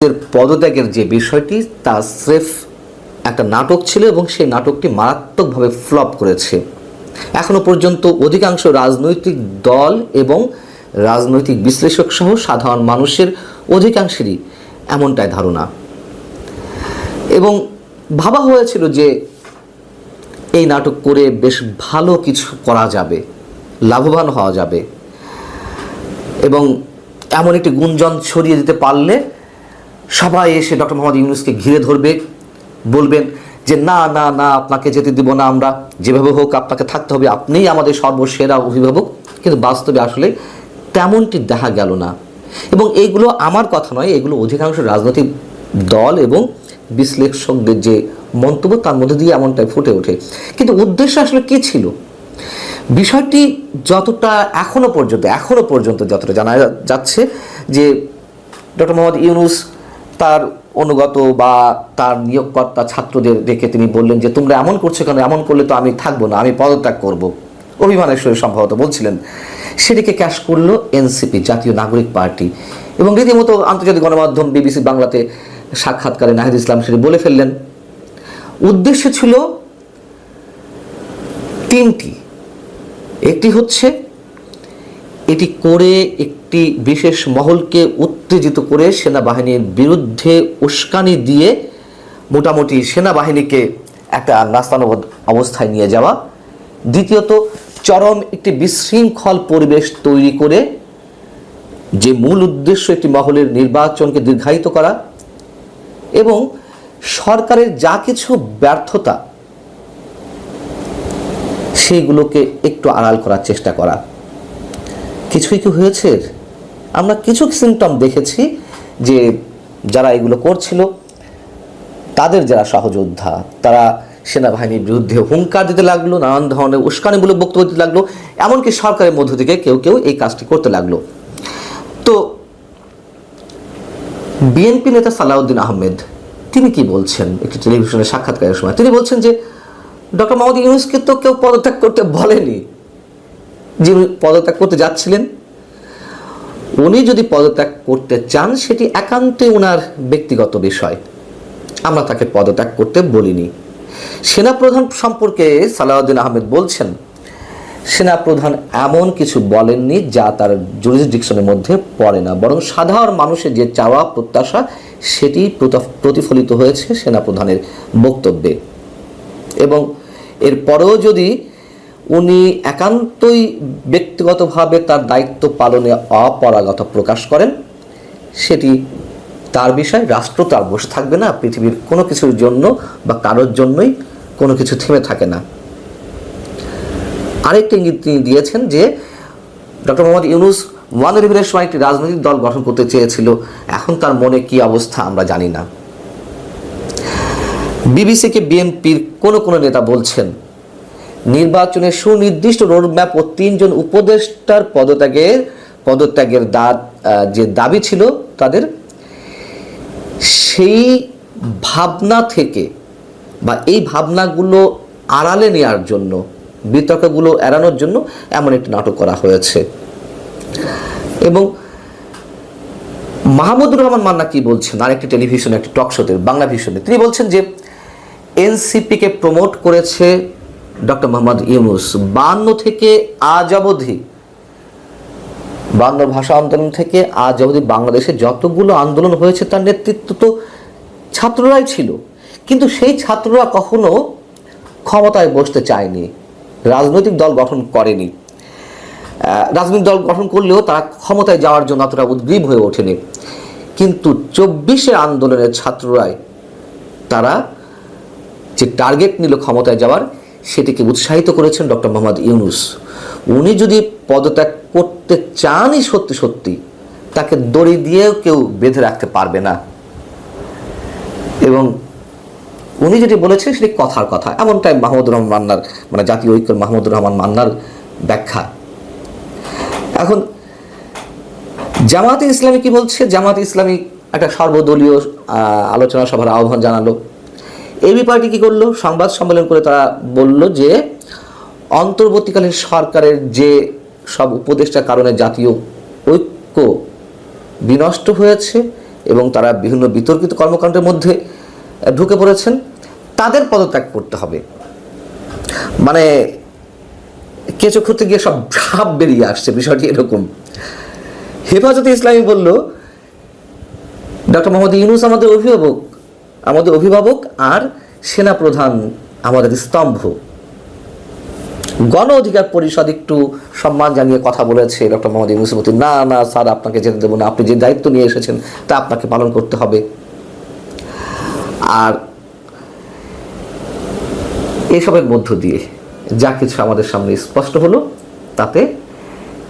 এর পদত্যাগের যে বিষয়টি, তা স্রেফ একটা নাটক ছিল এবং সেই নাটকটি মারাত্মকভাবে ফ্লপ করেছে। এখনও পর্যন্ত অধিকাংশ রাজনৈতিক দল এবং রাজনৈতিক বিশ্লেষক সহ সাধারণ মানুষের অধিকাংশেরই এমনটাই ধারণা। এবং ভাবা হয়েছিল যে এই নাটক করে বেশ ভালো কিছু করা যাবে, লাভবান হওয়া যাবে এবং এমন একটি গুঞ্জন ছড়িয়ে দিতে পারলে সবাই এসে ডক্টর মোহাম্মদ ইউনুসকে ঘিরে ধরবে, বলবেন যে না না না, আপনাকে যেতে দিব না আমরা, যেভাবে হোক আপনাকে থাকতে হবে, আপনিই আমাদের সর্বসেরা অভিভাবক। কিন্তু বাস্তবে আসলে তেমনটি দেখা গেল না। এবং এইগুলো আমার কথা নয়, এগুলো অধিকাংশ রাজনৈতিক দল এবং বিশ্লেষকদের যে মন্তব্য, তার মধ্যে দিয়ে এমনটাই ফুটে ওঠে। কিন্তু উদ্দেশ্য আসলে কী ছিল? বিষয়টি যতটা এখনও পর্যন্ত এখনও পর্যন্ত যতটা জানা যাচ্ছে যে ডক্টর মোহাম্মদ ইউনুস তার অনুগত বা তার নিয়োগকর্তা ছাত্রদের ডেকে তিনি বললেন যে, তোমরা এমন করছ কেন? এমন করলে তো আমি থাকব না, আমি পদত্যাগ করব। অভিমানের সহিত সম্ভবত বলছিলেন। সেটিকে ক্যাশ করল এনসিপি, জাতীয় নাগরিক পার্টি এবং রীতিমতো আন্তর্জাতিক গণমাধ্যম বিবিসি বাংলাতে সাক্ষাৎকারে নাহিদ ইসলাম সেটি বলে ফেললেন। উদ্দেশ্য ছিল তিনটি। একটি হচ্ছে, এটি করে একটি বিশেষ মহলকে উত্তেজিত করে সেনাবাহিনীর বিরুদ্ধে উস্কানি দিয়ে মোটামুটি সেনাবাহিনীকে একটা নাস্তানুবোধ অবস্থায় নিয়ে যাওয়া দ্বিতীয়ত, চরম একটি বিশৃঙ্খল পরিবেশ তৈরি করে যে মূল উদ্দেশ্য একটি মহলের নির্বাচনকে দীর্ঘায়িত করা এবং সরকারের যা কিছু ব্যর্থতা সেইগুলোকে একটু আড়াল করার চেষ্টা করা কিছুই কি হয়েছে? আমরা কিছু সিমটম দেখেছি যে যারা এগুলো করছিল, তাদের যারা সহযোদ্ধা, তারা সেনাবাহিনীর বিরুদ্ধে হুঙ্কার দিতে লাগল, নানান ধরনের উস্কানিমূলক বক্তব্য দিতে লাগল, এমনকি সরকারের মধ্য থেকে কেউ কেউ এই কাজটি করতে লাগল। তো বিএনপি নেতা সালাউদ্দিন আহমেদ, তিনি কি বলছেন? একটি টেলিভিশনে সাক্ষাৎকারের সময় তিনি বলছেন যে, ডক্টর মোহাম্মদ ইউনুসকে তো কেউ পদত্যাগ করতে বলেনি। যিনি পদত্যাগ করতে যাচ্ছিলেন উনি যদি পদত্যাগ করতে চান, সেটি একান্তই ওনার ব্যক্তিগত বিষয়। আমরা তাকে পদত্যাগ করতে বলিনি। সেনাপ্রধান সম্পর্কে সালাউদ্দিন আহমেদ বলছেন, সেনাপ্রধান এমন কিছু বলেননি যা তার জুরিসডিকশনের মধ্যে পড়ে না। বরং সাধারণ মানুষের যে চাওয়া, প্রত্যাশা, সেটি প্রত- প্রতিফলিত হয়েছে সেনাপ্রধানের বক্তব্যে। এবং এরপরেও যদি উনি একান্তই ব্যক্তিগতভাবে তার দায়িত্ব পালনে অপরাগতা প্রকাশ করেন। সেটি তার বিষয় রাষ্ট্র তার বসে থাকবে না, পৃথিবীর কোনো কিছুর জন্য বা কারোর জন্যই কোনো কিছু থেমে থাকে না। আরেকটি ইঙ্গিত তিনি দিয়েছেন যে, ডক্টর মোহাম্মদ ইউনুস ওয়ান ইলেভেনের সময় একটি রাজনৈতিক দল গঠন করতে চেয়েছিল। এখন তার মনে কি অবস্থা আমরা জানি না। বিবিসিকে বিএনপির কোনো কোনো নেতা বলছেন নির্বাচনের সুনির্দিষ্ট রোডম্যাপ ও তিনজন উপদেষ্টার পদত্যাগের পদত্যাগের দা যে দাবি ছিল তাদের, সেই ভাবনা থেকে বা এই ভাবনাগুলো আড়ালে নেওয়ার জন্য, বিতর্কগুলো এড়ানোর জন্য এমন একটি নাটক করা হয়েছে। এবং মাহমুদুর রহমান মান্না কি বলছেন? আরেকটি টেলিভিশনে, একটি টক শোতে, বাংলা ভিশনে তিনি বলছেন যে, এনসিপিকে প্রমোট করেছে ডক্টর মোহাম্মদ ইউনুস, বান্ন থেকে আজ অবধি বাংলা ভাষা আন্দোলন থেকে আজ অবধি বাংলাদেশে যতগুলো আন্দোলন হয়েছে তার নেতৃত্ব তো ছাত্ররাই ছিল। কিন্তু সেই ছাত্ররা কখনো ক্ষমতায় বসতে চায়নি, রাজনৈতিক দল গঠন করেনি। রাজনৈতিক দল গঠন করলেও তারা ক্ষমতায় যাওয়ার জন্য অতটা উদ্গ্রীব হয়ে ওঠেনি। কিন্তু চব্বিশের আন্দোলনের ছাত্ররাই তারা যে টার্গেট নিল ক্ষমতায় যাওয়ার সেটিকে উৎসাহিত করেছেন ডক্টর মোহাম্মদ ইউনুস। উনি যদি পদত্যাগ করতে চানই সত্যি সত্যি, তাকে দড়ি দিয়েও কেউ বেঁধে রাখতে পারবে না। এবং উনি যেটি বলেছেন সেটি কথার কথা, এমনটাই মাহমুদুর রহমান মান্নার মানে জাতীয় ঐক্য মাহমুদুর রহমান মান্নার ব্যাখ্যা। এখন জামাতে ইসলামী কি বলছে? জামাতে ইসলামী একটা সর্বদলীয় আলোচনা সভার আহ্বান জানালো। এবি পার্টি কি করল? সংবাদ সম্মেলন করে তারা বলল যে, অন্তর্বর্তীকালীন সরকারের যে সব উপদেষ্টার কারণে জাতীয় ঐক্য বিনষ্ট হয়েছে এবং তারা বিভিন্ন বিতর্কিত কর্মকাণ্ডের মধ্যে ঢুকে পড়েছেন, তাদের পদত্যাগ করতে হবে। মানে কেঁচো খুঁড়তে গিয়ে সব ভাব বেরিয়ে আসছে, বিষয়টি এরকম। হেফাজতে ইসলামী বলল ডক্টর মোহাম্মদ ইউনুস আমাদের অভিভাবক আমাদের অভিভাবক আর সেনাপ্রধান আমাদের স্তম্ভ। গণ অধিকার পরিষদ একটু সম্মান জানিয়ে কথা বলেছে ডক্টর মোহাম্মদ ইউনুসের না না, স্যার, আপনাকে যেতে দেবো না। আপনি যে দায়িত্ব নিয়ে এসেছেন, তা আপনাকে পালন করতে হবে। আর এসবের মধ্য দিয়ে যা কিছু আমাদের সামনে স্পষ্ট হলো, তাতে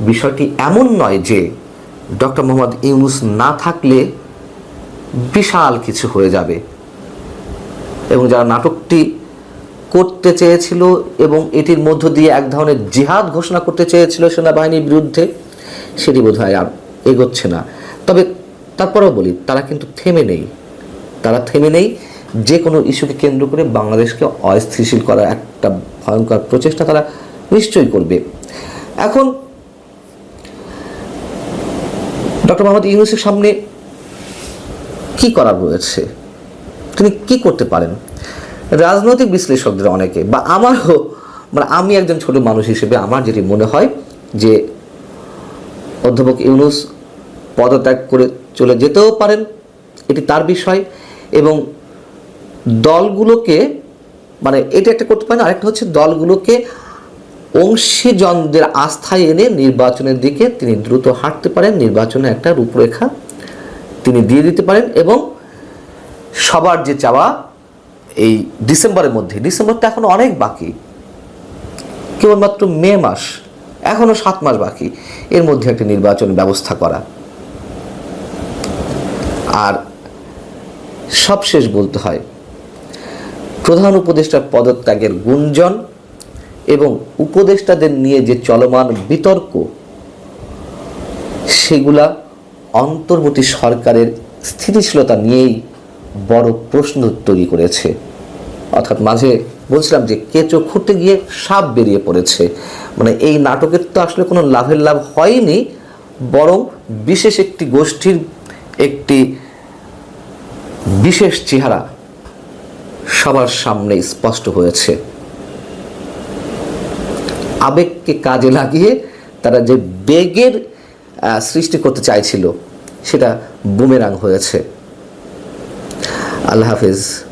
বিষয়টি এমন নয় যে ডক্টর মোহাম্মদ ইউনুস না থাকলে বিশাল কিছু হয়ে যাবে। এবং যারা নাটকটি করতে চেয়েছিল এবং এটির মধ্য দিয়ে এক ধরনের জিহাদ ঘোষণা করতে চেয়েছিল সেনাবাহিনীর বিরুদ্ধে, সেটি বোধ হয় আর এগোচ্ছে না। তবে তারপরেও বলি, তারা কিন্তু থেমে নেই। তারা থেমে নেই। যে কোনো ইস্যুকে কেন্দ্র করে বাংলাদেশকে অস্থিতিশীল করার একটা ভয়ঙ্কর প্রচেষ্টা তারা নিশ্চয়ই করবে। এখন ডক্টর মোহাম্মদ ইউনুসের সামনে কি করার রয়েছে? তিনি কি করতে পারেন? রাজনৈতিক বিশ্লেষকদের অনেকে, বা আমারও মানে আমি একজন ছোট মানুষ হিসেবে আমার যেটি মনে হয় যে অধ্যাপক ইউনুস পদত্যাগ করে চলে যেতেও পারেন, এটি তার বিষয়। এবং দলগুলোকে মানে এটা একটা করতে পারেন, আরেকটা হচ্ছে দলগুলোকে অংশীজনদের আস্থায় এনে নির্বাচনের দিকে তিনি দ্রুত হাঁটতে পারেন, নির্বাচনে একটা রূপরেখা তিনি দিয়ে দিতে পারেন এবং সবার যে চাওয়া এই ডিসেম্বরের মধ্যে, ডিসেম্বর তো এখন অনেক বাকি। কেবলমাত্র মে মাস, এখনও সাত মাস বাকি। এর মধ্যে একটা নির্বাচন ব্যবস্থা করা। আর সবশেষ বলতে হয়, প্রধান উপদেষ্টার পদত্যাগের গুঞ্জন এবং উপদেষ্টাদের নিয়ে যে চলমান বিতর্ক, সেগুলা অন্তর্বর্তী সরকারের স্থিতিশীলতা নিয়েই বড় প্রশ্ন তৈরি করেছে। অর্থাৎ মাঝে বলছিলাম যে কেঁচো খুঁড়তে গিয়ে সাপ বেরিয়ে পড়েছে। মানে এই নাটকের তো আসলে কোনো লাভের লাভ হয়নি, বরং বিশেষ একটি গোষ্ঠীর একটি বিশেষ চেহারা সবার সামনে স্পষ্ট হয়েছে। আবেগকে কাজে লাগিয়ে তারা যে বেগের সৃষ্টি করতে চাইছিল, সেটা বুমেরাং হয়েছে। আল্লাহ হাফিজ